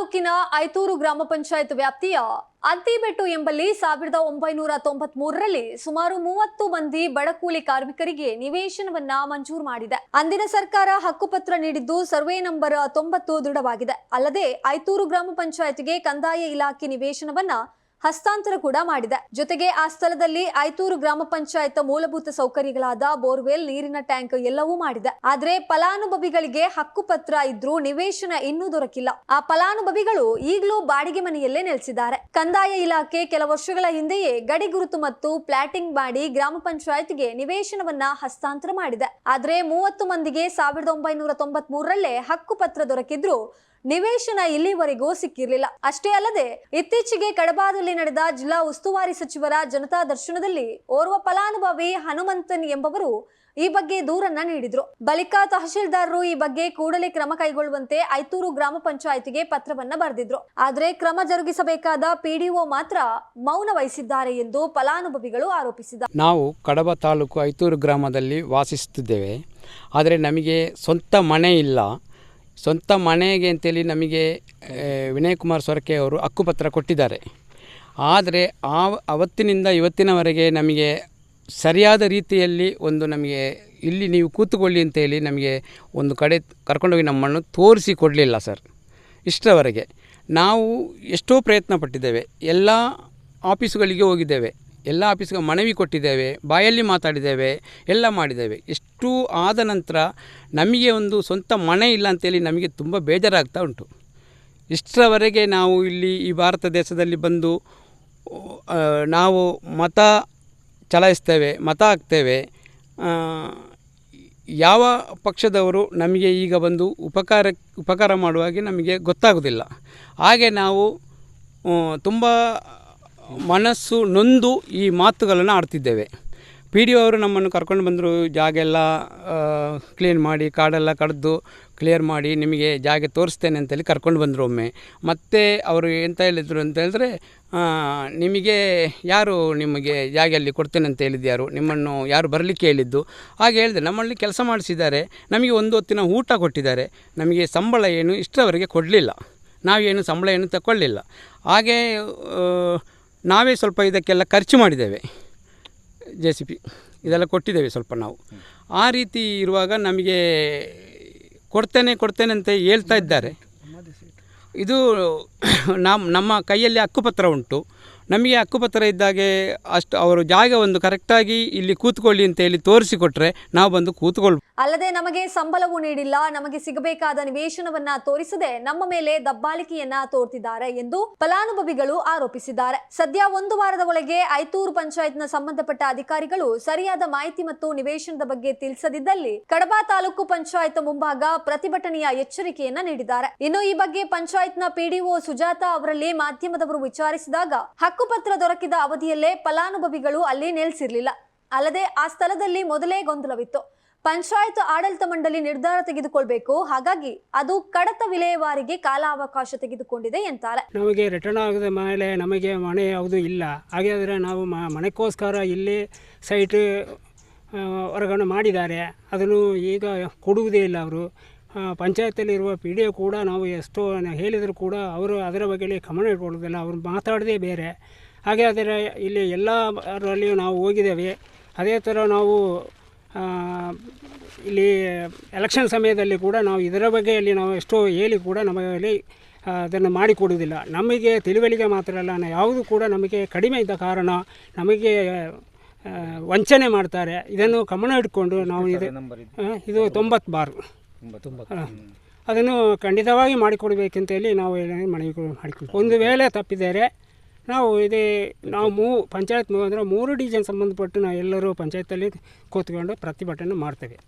ತಾಲೂಕಿನ ಐತೂರು ಗ್ರಾಮ ಪಂಚಾಯತ್ ವ್ಯಾಪ್ತಿಯ ಅತ್ತಿಬೆಟ್ಟು ಎಂಬಲ್ಲಿ ಸಾವಿರದ ಒಂಬೈನೂರ ತೊಂಬತ್ ಮೂರರಲ್ಲಿ ಸುಮಾರು ಮೂವತ್ತು ಮಂದಿ ಬಡಕೂಲಿ ಕಾರ್ಮಿಕರಿಗೆ ನಿವೇಶನವನ್ನ ಮಂಜೂರು ಮಾಡಿದೆ. ಅಂದಿನ ಸರ್ಕಾರ ಹಕ್ಕುಪತ್ರ ನೀಡಿದ್ದು ಸರ್ವೆ ನಂಬರ್ ತೊಂಬತ್ತು ದೃಢವಾಗಿದೆ. ಅಲ್ಲದೆ ಐತೂರು ಗ್ರಾಮ ಪಂಚಾಯತ್ಗೆ ಕಂದಾಯ ಇಲಾಖೆ ನಿವೇಶನವನ್ನ ಹಸ್ತಾಂತರ ಕೂಡ ಮಾಡಿದೆ. ಜೊತೆಗೆ ಆ ಸ್ಥಳದಲ್ಲಿ ಐತೂರು ಗ್ರಾಮ ಪಂಚಾಯತ್ ಮೂಲಭೂತ ಸೌಕರ್ಯಗಳಾದ ಬೋರ್ವೆಲ್, ನೀರಿನ ಟ್ಯಾಂಕ್ ಎಲ್ಲವೂ ಮಾಡಿದೆ. ಆದ್ರೆ ಫಲಾನುಭವಿಗಳಿಗೆ ಹಕ್ಕುಪತ್ರ ಇದ್ರೂ ನಿವೇಶನ ಇನ್ನೂ ದೊರಕಿಲ್ಲ. ಆ ಫಲಾನುಭವಿಗಳು ಈಗಲೂ ಬಾಡಿಗೆ ಮನೆಯಲ್ಲೇ ನೆಲೆಸಿದ್ದಾರೆ. ಕಂದಾಯ ಇಲಾಖೆ ಕೆಲ ವರ್ಷಗಳ ಹಿಂದೆಯೇ ಗಡಿ ಗುರುತು ಮತ್ತು ಪ್ಲಾಟಿಂಗ್ ಮಾಡಿ ಗ್ರಾಮ ಪಂಚಾಯತ್ಗೆ ನಿವೇಶನವನ್ನ ಹಸ್ತಾಂತರ ಮಾಡಿದೆ. ಆದ್ರೆ ಮೂವತ್ತು ಮಂದಿಗೆ ಸಾವಿರದ ಒಂಬೈನೂರ ತೊಂಬತ್ ಮೂರರಲ್ಲೇ ಹಕ್ಕುಪತ್ರ ದೊರಕಿದ್ರು ನಿವೇಶನ ಇಲ್ಲಿವರೆಗೂ ಸಿಕ್ಕಿರಲಿಲ್ಲ. ಅಷ್ಟೇ ಅಲ್ಲದೆ, ಇತ್ತೀಚೆಗೆ ಕಡಬಾದಲ್ಲಿ ನಡೆದ ಜಿಲ್ಲಾ ಉಸ್ತುವಾರಿ ಸಚಿವರ ಜನತಾ ದರ್ಶನದಲ್ಲಿ ಓರ್ವ ಫಲಾನುಭವಿ ಹನುಮಂತನ್ ಎಂಬವರು ಈ ಬಗ್ಗೆ ದೂರನ್ನ ನೀಡಿದ್ರು. ಬಳಿಕ ತಹಶೀಲ್ದಾರರು ಈ ಬಗ್ಗೆ ಕೂಡಲೇ ಕ್ರಮ ಕೈಗೊಳ್ಳುವಂತೆ ಐತೂರು ಗ್ರಾಮ ಪಂಚಾಯತಿಗೆ ಪತ್ರವನ್ನ ಬರೆದಿದ್ರು. ಆದರೆ ಕ್ರಮ ಜರುಗಿಸಬೇಕಾದ ಪಿಡಿಒ ಮಾತ್ರ ಮೌನ ವಹಿಸಿದ್ದಾರೆ ಎಂದು ಫಲಾನುಭವಿಗಳು ಆರೋಪಿಸಿದ್ದಾರೆ ನಾವು ಕಡಬ ತಾಲೂಕು ಐತೂರು ಗ್ರಾಮದಲ್ಲಿ ವಾಸಿಸುತ್ತಿದ್ದೇವೆ. ಆದರೆ ನಮಗೆ ಸ್ವಂತ ಮನೆ ಇಲ್ಲ. ಸ್ವಂತ ಮನೆಗೆ ಅಂತೇಳಿ ನಮಗೆ ವಿನಯ್ ಕುಮಾರ್ ಸೊರಕೆ ಅವರು ಹಕ್ಕುಪತ್ರ ಕೊಟ್ಟಿದ್ದಾರೆ. ಆದರೆ ಆ ಅವತ್ತಿನಿಂದ ಇವತ್ತಿನವರೆಗೆ ನಮಗೆ ಸರಿಯಾದ ರೀತಿಯಲ್ಲಿ ಒಂದು ನಮಗೆ, ಇಲ್ಲಿ ನೀವು ಕೂತುಕೊಳ್ಳಿ ಅಂತೇಳಿ ನಮಗೆ ಒಂದು ಕಡೆ ಕರ್ಕೊಂಡೋಗಿ ನಮ್ಮನ್ನು ತೋರಿಸಿ ಕೊಡಲಿಲ್ಲ ಸರ್, ಇಷ್ಟರವರೆಗೆ. ನಾವು ಎಷ್ಟೋ ಪ್ರಯತ್ನ ಪಟ್ಟಿದ್ದೇವೆ, ಎಲ್ಲ ಆಫೀಸುಗಳಿಗೆ ಹೋಗಿದ್ದೇವೆ. ಎಲ್ಲ ಆಫೀಸ್ಗೆ ಮನವಿ ಕೊಟ್ಟಿದ್ದೇವೆ, ಬಾಯಲ್ಲಿ ಮಾತಾಡಿದ್ದೇವೆ, ಎಲ್ಲ ಮಾಡಿದ್ದೇವೆ. ಎಷ್ಟು ಆದ ನಂತರ ನಮಗೆ ಒಂದು ಸ್ವಂತ ಮನೆ ಇಲ್ಲ ಅಂತೇಳಿ ನಮಗೆ ತುಂಬ ಬೇಜಾರಾಗ್ತಾ ಉಂಟು. ಇಷ್ಟರವರೆಗೆ ನಾವು ಇಲ್ಲಿ ಈ ಭಾರತ ದೇಶದಲ್ಲಿ ಬಂದು ನಾವು ಮತ ಚಲಾಯಿಸ್ತೇವೆ, ಮತ ಹಾಕ್ತೇವೆ. ಯಾವ ಪಕ್ಷದವರು ನಮಗೆ ಈಗ ಬಂದು ಉಪಕಾರ ಉಪಕಾರ ಮಾಡುವಾಗೆ ನಮಗೆ ಗೊತ್ತಾಗೋದಿಲ್ಲ. ಹಾಗೆ ನಾವು ತುಂಬ ಮನಸ್ಸು ನೊಂದು ಈ ಮಾತುಗಳನ್ನು ಆಡ್ತಿದ್ದೇವೆ. ಪಿ ಡಿ ಅವರು ನಮ್ಮನ್ನು ಕರ್ಕೊಂಡು ಬಂದರು, ಜಾಗ ಎಲ್ಲ ಕ್ಲೀನ್ ಮಾಡಿ, ಕಾಡೆಲ್ಲ ಕಡ್ದು ಕ್ಲಿಯರ್ ಮಾಡಿ ನಿಮಗೆ ಜಾಗ ತೋರಿಸ್ತೇನೆ ಅಂತೇಳಿ ಕರ್ಕೊಂಡು ಬಂದರು ಒಮ್ಮೆ. ಮತ್ತೆ ಅವರು ಎಂತ ಹೇಳಿದರು ಅಂತ ಹೇಳಿದ್ರೆ ನಿಮಗೆ ಯಾರು ನಿಮಗೆ ಜಾಗ ಅಲ್ಲಿ ಕೊಡ್ತೇನೆ ಅಂತ ಹೇಳಿದ್ಯಾರು? ನಿಮ್ಮನ್ನು ಯಾರು ಬರಲಿಕ್ಕೆ ಹೇಳಿದ್ದು? ಹಾಗೆ ಹೇಳಿದೆ ನಮ್ಮಲ್ಲಿ ಕೆಲಸ ಮಾಡಿಸಿದ್ದಾರೆ. ನಮಗೆ ಒಂದು ಹೊತ್ತಿನ ಊಟ ಕೊಟ್ಟಿದ್ದಾರೆ. ನಮಗೆ ಸಂಬಳ ಏನು ಇಷ್ಟರವರೆಗೆ ಕೊಡಲಿಲ್ಲ. ನಾವೇನು ಸಂಬಳ ಏನು ತಗೊಳ್ಳಿಲ್ಲ ಹಾಗೆ ನಾವೇ ಸ್ವಲ್ಪ ಇದಕ್ಕೆಲ್ಲ ಖರ್ಚು ಮಾಡಿದ್ದೇವೆ. ಜೆ ಸಿ ಪಿ ಇದೆಲ್ಲ ಕೊಟ್ಟಿದ್ದೇವೆ ಸ್ವಲ್ಪ ನಾವು. ಆ ರೀತಿ ಇರುವಾಗ ನಮಗೆ ಕೊಡ್ತೇನೆ ಕೊಡ್ತೇನೆ ಅಂತ ಹೇಳ್ತಾ ಇದ್ದಾರೆ. ಇದು ನಮ್ಮ ನಮ್ಮ ಕೈಯಲ್ಲಿ ಹಕ್ಕುಪತ್ರ ಉಂಟು. ನಮಗೆ ಹಕ್ಕುಪತ್ರ ಇದ್ದಾಗೆ ಅಷ್ಟು ಅವರು ಜಾಗ ಒಂದು ಕರೆಕ್ಟಾಗಿ ಇಲ್ಲಿ ಕೂತ್ಕೊಳ್ಳಿ ಅಂತ ಹೇಳಿ ತೋರಿಸಿಕೊಟ್ರೆ ನಾವು ಬಂದು ಕೂತ್ಕೊಳ್ಬೋದು. ಅಲ್ಲದೆ ನಮಗೆ ಸಂಬಳವೂ ನೀಡಿಲ್ಲ, ನಮಗೆ ಸಿಗಬೇಕಾದ ನಿವೇಶನವನ್ನ ತೋರಿಸದೆ ನಮ್ಮ ಮೇಲೆ ದಬ್ಬಾಳಿಕೆಯನ್ನ ತೋರ್ತಿದ್ದಾರೆ ಎಂದು ಫಲಾನುಭವಿಗಳು ಆರೋಪಿಸಿದ್ದಾರೆ. ಸದ್ಯ ಒಂದು ವಾರದ ಒಳಗೆ ಐತೂರು ಪಂಚಾಯತ್ನ ಸಂಬಂಧಪಟ್ಟ ಅಧಿಕಾರಿಗಳು ಸರಿಯಾದ ಮಾಹಿತಿ ಮತ್ತು ನಿವೇಶನದ ಬಗ್ಗೆ ತಿಳಿಸದಿದ್ದಲ್ಲಿ ಕಡಬ ತಾಲೂಕು ಪಂಚಾಯತ್ ಮುಂಭಾಗ ಪ್ರತಿಭಟನೆಯ ಎಚ್ಚರಿಕೆಯನ್ನ ನೀಡಿದ್ದಾರೆ. ಇನ್ನು ಈ ಬಗ್ಗೆ ಪಂಚಾಯತ್ನ ಪಿಡಿಒ ಸುಜಾತ ಅವರಲ್ಲಿ ಮಾಧ್ಯಮದವರು ವಿಚಾರಿಸಿದಾಗ ಹಕ್ಕುಪತ್ರ ದೊರಕಿದ ಅವಧಿಯಲ್ಲೇ ಫಲಾನುಭವಿಗಳು ಅಲ್ಲಿ ನೆಲೆಸಿರ್ಲಿಲ್ಲ. ಅಲ್ಲದೆ ಆ ಸ್ಥಳದಲ್ಲಿ ಮೊದಲೇ ಗೊಂದಲವಿತ್ತು. ಪಂಚಾಯತ್ ಆಡಳಿತ ಮಂಡಳಿ ನಿರ್ಧಾರ ತೆಗೆದುಕೊಳ್ಬೇಕು. ಹಾಗಾಗಿ ಅದು ಕಡತ ವಿಲೇವಾರಿಗೆ ಕಾಲಾವಕಾಶ ತೆಗೆದುಕೊಂಡಿದೆ ಎಂತಾರೆ. ನಮಗೆ ರಿಟರ್ನ್ ಆಗದ ಮೇಲೆ ನಮಗೆ ಮನೆ ಯಾವುದು ಇಲ್ಲ. ಹಾಗಾದರೆ ನಾವು ಮನೆಗೋಸ್ಕರ ಇಲ್ಲಿ ಸೈಟ್ ಹೊರಗಡೆ ಮಾಡಿದ್ದಾರೆ. ಅದನ್ನು ಈಗ ಕೊಡುವುದೇ ಇಲ್ಲ ಅವರು. ಪಂಚಾಯತಲ್ಲಿರುವ ಪಿ ಡಿ ಒ ಕೂಡ ನಾವು ಎಷ್ಟೋ ಹೇಳಿದರೂ ಕೂಡ ಅವರು ಅದರ ಬಗ್ಗೆ ಗಮನ ಇಟ್ಕೊಳ್ಳೋದಿಲ್ಲ ಅವರು ಮಾತಾಡೋದೇ ಬೇರೆ. ಹಾಗೆ ಆದರೆ ಇಲ್ಲಿ ಎಲ್ಲರಲ್ಲಿಯೂ ನಾವು ಹೋಗಿದ್ದೇವೆ. ಅದೇ ಥರ ನಾವು ಇಲ್ಲಿ ಎಲೆಕ್ಷನ್ ಸಮಯದಲ್ಲಿ ಕೂಡ ನಾವು ಇದರ ಬಗ್ಗೆಯಲ್ಲಿ ನಾವು ಎಷ್ಟೋ ಹೇಳಿ ಕೂಡ ನಮಗೆ ಅಲ್ಲಿ ಅದನ್ನು ಮಾಡಿಕೊಡುವುದಿಲ್ಲ. ನಮಗೆ ತಿಳುವಳಿಕೆ ಮಾತ್ರ ಅಲ್ಲ ನಾವು ಯಾವುದು ಕೂಡ ನಮಗೆ ಕಡಿಮೆ ಇದ್ದ ಕಾರಣ ನಮಗೆ ವಂಚನೆ ಮಾಡ್ತಾರೆ. ಇದನ್ನು ಗಮನ ಇಟ್ಕೊಂಡು ನಾವು ಇದು ಇದು? ತೊಂಬತ್ತು ಬಾರು ಅದನ್ನು ಖಂಡಿತವಾಗಿ ಮಾಡಿಕೊಡ್ಬೇಕಂತೇಳಿ ನಾವು ಮನವಿ ಮಾಡಿಕೊಂಡು ಒಂದು ವೇಳೆ ತಪ್ಪಿದರೆ ನಾವು ಇದೇ ನಾವು ಮೂ ಪಂಚಾಯತ್ ಅಂದರೆ ಮೂರು ಡಿವಿಜನ್ ಸಂಬಂಧಪಟ್ಟು ನಾವು ಎಲ್ಲರೂ ಪಂಚಾಯತಲ್ಲಿ ಕೂತ್ಕೊಂಡು ಪ್ರತಿಭಟನೆ ಮಾಡ್ತೇವೆ.